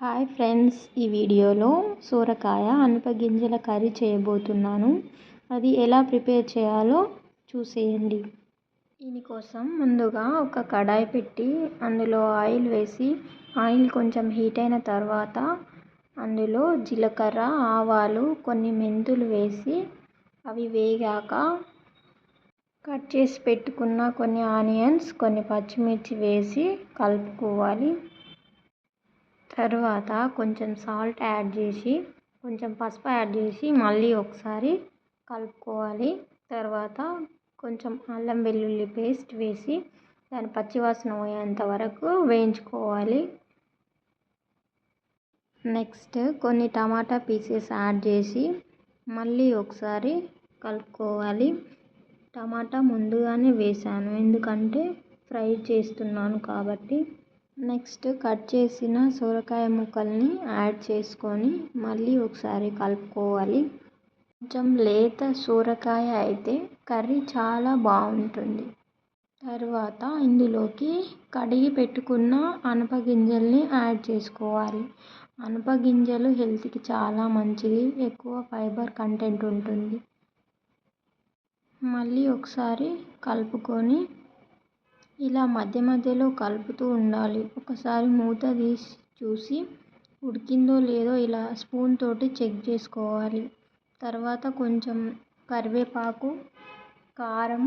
Hi friends ఈ వీడియోలో సోరకాయ అనపగింజల కర్రీ చేయబోతున్నాను. అది ఎలా ప్రిపేర్ చేయాలో చూసేయండి. దీనికోసం ముందుగా ఒక కడాయి పెట్టి అందులో ఆయిల్ వేసి ఆయిల్ కొంచెం హీట్ అయిన తర్వాత అందులో జీలకర్ర ఆవాలు కొన్ని మెంతులు వేసి అవి వేగాక కట్ చేసి పెట్టుకున్న కొన్ని ఆనియన్స్ కొన్ని పచ్చిమిర్చి వేసి కలుపుకోవాలి. తర్వాత కొంచెం సాల్ట్ యాడ్ చేసి కొంచెం పసుపు యాడ్ చేసి మళ్ళీ ఒకసారి కలుపుకోవాలి. తర్వాత కొంచెం అల్లం వెల్లుల్లి పేస్ట్ వేసి దాని పచ్చివాసన పోయేంత వరకు వేయించుకోవాలి. నెక్స్ట్ కొన్ని టమాటా పీసెస్ యాడ్ చేసి మళ్ళీ ఒకసారి కలుపుకోవాలి. టమాటా ముందుగానే వేసాను ఎందుకంటే ఫ్రై చేస్తున్నాను కాబట్టి. నెక్స్ట్ కట్ చేసిన సొరకాయ ముక్కల్ని యాడ్ చేసుకొని మళ్ళీ ఒకసారి కలుపుకోవాలి. కొంచెం లేత సొరకాయ అయితే కర్రీ చాలా బాగుంటుంది. తర్వాత ఇందులోకి కడిగి పెట్టుకున్న అనపగింజల్ని యాడ్ చేసుకోవాలి. అనపగింజలు హెల్త్కి చాలా మంచిది ఎక్కువ ఫైబర్ కంటెంట్ ఉంటుంది. మళ్ళీ ఒకసారి కలుపుకొని ఇలా మధ్య మధ్యలో కలుపుతూ ఉండాలి. ఒకసారి మూత తీసి చూసి ఉడికిందో లేదో ఇలా స్పూన్ తోటి చెక్ చేసుకోవాలి. తర్వాత కొంచెం కరివేపాకు కారం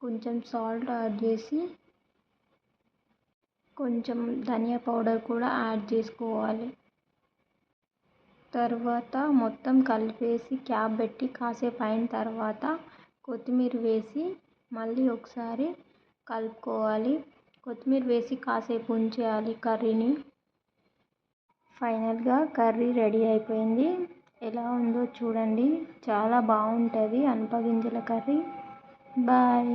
కొంచెం సాల్ట్ యాడ్ చేసి కొంచెం ధనియా పౌడర్ కూడా యాడ్ చేసుకోవాలి. తర్వాత మొత్తం కలిపేసి క్యాప్ పెట్టి కాసేపు అయిన తర్వాత కొత్తిమీర వేసి మళ్ళీ ఒకసారి కలుపుకోవాలి. కొత్తిమీర వేసి కాసేపు ఉంచేయాలి కర్రీని. ఫైనల్గా కర్రీ రెడీ అయిపోయింది. ఎలా ఉందో చూడండి. చాలా బాగుంటుంది. అనపగింజల కర్రీ. బాయ్.